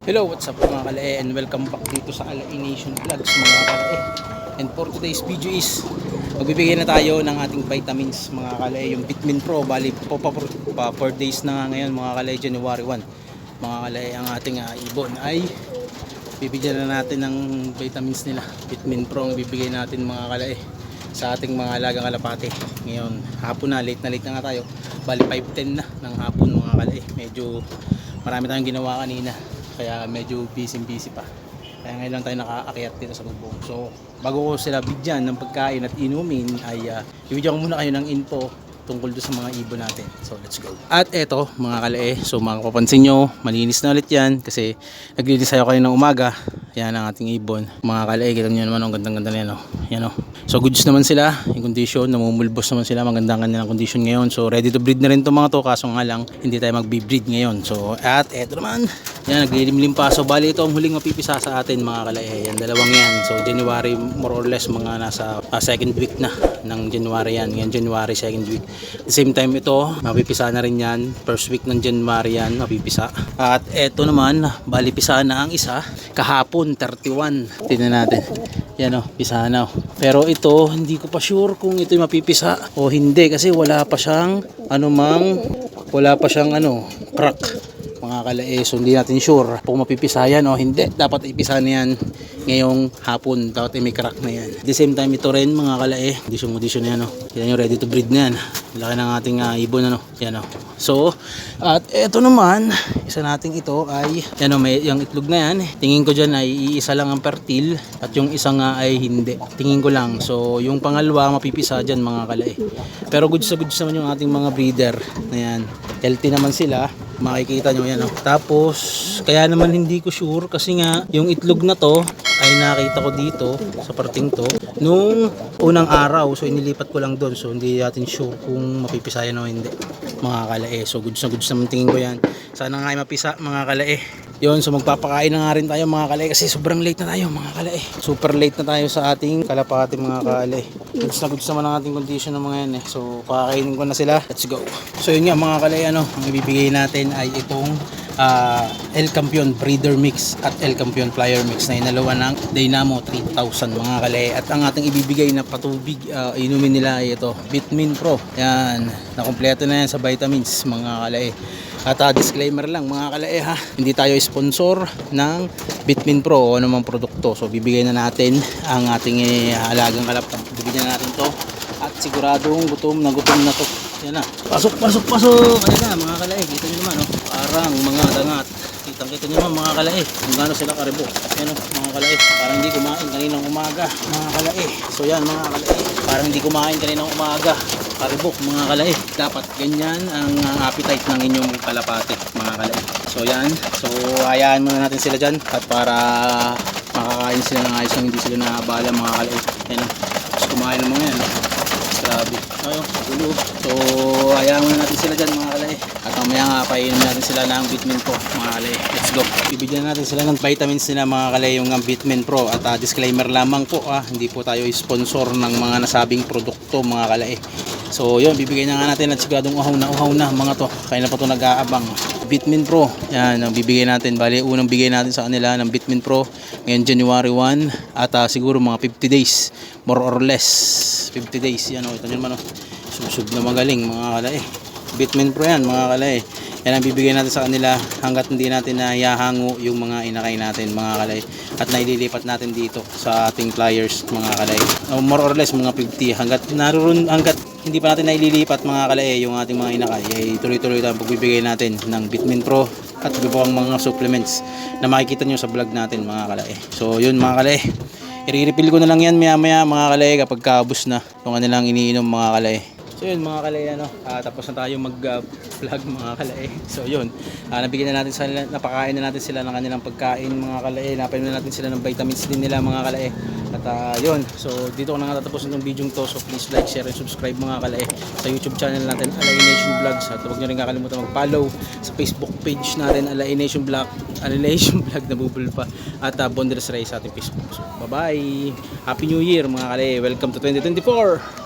Hello, what's up mga kalae and welcome back dito sa Alae Nation Vlogs mga kalae. And for today's video is magbibigay na tayo ng ating vitamins mga kalae, yung Vitamin Pro. Bali po pa, pa 4 days na nga ngayon mga kalae, January 1. Mga kalae, ang ating ah, ibon ay bibigyan na natin ng vitamins nila. Vitamin Pro ang bibigay natin mga kalae sa ating mga alagang kalapate. Ngayon, hapon na, late na late na nga tayo. Bali 5.10 na ng hapon mga kalae. Medyo marami tayong ginawa kanina kaya medyo busy busy pa. Kaya ngayon lang tayo nakaakyat dito sa bubong. So bago ko sila bigyan ng pagkain at inumin ay uh, ibigyan ko muna kayo ng info tungkol doon sa mga ibon natin. So let's go. At eto mga kalae so makapapansin nyo malinis na ulit yan kasi naglinis kayo ng umaga yan ang ating ibon. Mga kalae kita nyo naman ang gandang ganda nila no? yan o so goods naman sila. Yung condition namumulbos naman sila. Magandang kanilang condition ngayon. So ready to breed na rin itong mga to. Kaso nga lang hindi tayo magbe-breed ngayon. So at eto naman. Yan naglilimlim pa. So bali ito ang huling mapipisa sa atin mga kalae yan dalawang yan. So January more or less mga nasa ah, second week na ng January yan. Ngayon January second week. At the same time ito mapipisa na rin yan. First week ng January yan mapipisa. At eto naman bali pisa na ang isa. Kahapon 31 tingnan natin. Yan o, pisa na o. Pero ito, hindi ko pa sure kung ito mapipisa o hindi kasi wala pa siyang anumang, wala pa siyang ano, crack mga kalae. So hindi natin sure kung mapipisa yan o hindi. Dapat ipisa na yan ngayong hapon. Dapat ay may crack na yan. At the same time, ito rin mga kalae. Audition audition na yan o. Yan yung ready to breed na yan. Laki ng ating ah, ibon ano. Yan o. So, at eto naman, isa nating ito ay, yan o, may, yung itlog na yan. Tingin ko dyan ay iisa lang ang fertile at yung isa nga ay hindi. Tingin ko lang. So, yung pangalawa mapipisa dyan mga kalae. Pero goods na goods naman yung ating mga breeder na yan. Healthy naman sila makikita nyo yan oh. tapos kaya naman hindi ko sure kasi nga yung itlog na to ay nakita ko dito sa parting to nung unang araw so inilipat ko lang doon so hindi natin sure kung mapipisayan o hindi mga kalae so goods na goods naman tingin ko yan sana nga ay mapisa mga kalae yun, so magpapakain na nga rin tayo mga kalay kasi sobrang late na tayo mga kalay. Super late na tayo sa ating kalapati mga kalay. Goods na goods naman ang ating condition ng mga yan eh. So pakakainin ko na sila. Let's go. So yun nga mga kalay, ano, ang ibibigay natin ay itong ah, El Campion Breeder Mix at El Campion Flyer Mix na inalawa ng Dynamo 3000 mga kalay. At ang ating ibibigay na patubig, ah, inumin nila ay ito, Vitamin Pro. Yan, nakompleto na yan sa vitamins mga kalay. At ah, disclaimer lang mga kalae ha, hindi tayo sponsor ng Bitmin Pro o anumang produkto. So bibigyan na natin ang ating eh, alagang kalapang. Bibigyan siguradong gutom na gutom na to. Yan na. Pasok, pasok, pasok. Ayan na mga kalae. Kita nyo naman oh. Parang mga dangat. Kitang kita nyo naman mga kalae. Kung gaano sila karibo. Yan oh, mga kalae. Parang hindi kumain kaninang umaga. Mga kalae. So yan mga kalae. Parang hindi kumain kaninang umaga karibok mga kalay. Dapat ganyan ang appetite ng inyong kalapate mga kalay. So yan. So hayaan muna natin sila dyan at para makakain sila ng ayos nang hindi sila naabala mga kalay. Yan. Tapos kumain ng mga yan. Grabe. Ayun, gulo. So hayaan muna natin sila dyan mga kalay. At mamaya nga painom natin sila ng Bitmin Pro mga kalay. Let's go. Bibigyan natin sila ng vitamins nila mga kalay yung ang Bitmin Pro. At ah, disclaimer lamang po ah, hindi po tayo sponsor ng mga nasabing produkto mga kalay. So yun, bibigyan na nga natin at siguradong uhaw na uhaw na mga to. Kaya na pa to nag-aabang. Bitmin Pro, yan ang bibigay natin. Bali, unang bigay natin sa kanila ng Bitmin Pro ngayon January 1 at ah, siguro mga 50 days, more or less 50 days. Yan o, ito nyo naman o. Susub na magaling mga kalay. Bitmin Pro yan mga kalay. Yan ang bibigay natin sa kanila hanggat hindi natin na yahango yung mga inakay natin mga kalay. At naililipat natin dito sa ating flyers mga kalay. O, more or less mga 50 hanggat naroon hanggat hindi pa natin naililipat mga kalay yung ating mga inakay ay tuloy-tuloy tayong pagbibigay natin ng Bitmin Pro at iba pang mga supplements na makikita nyo sa vlog natin mga kalay. So yun mga kalay. I-refill ko na lang yan maya maya mga kalay kapag kaubos na yung kanilang iniinom mga kalay. So yun mga kalay ano, ah, tapos na tayo mag ah, vlog mga kalay. So yun, ah, nabigyan na natin sila, napakain na natin sila ng kanilang pagkain mga kalay. Napainom na natin sila ng vitamins din nila mga kalay. At ah, yun, so dito ko na nga tatapos ng video to. So please like, share, and subscribe mga kalay sa YouTube channel natin Alay Nation Vlogs. At huwag nyo rin kakalimutan mag-follow sa Facebook page natin Alay Nation Vlog, Alay Nation Vlog na bubul pa. At uh, Bondres Ray sa ating Facebook. So bye bye! Happy New Year mga kalay! Welcome to 2024!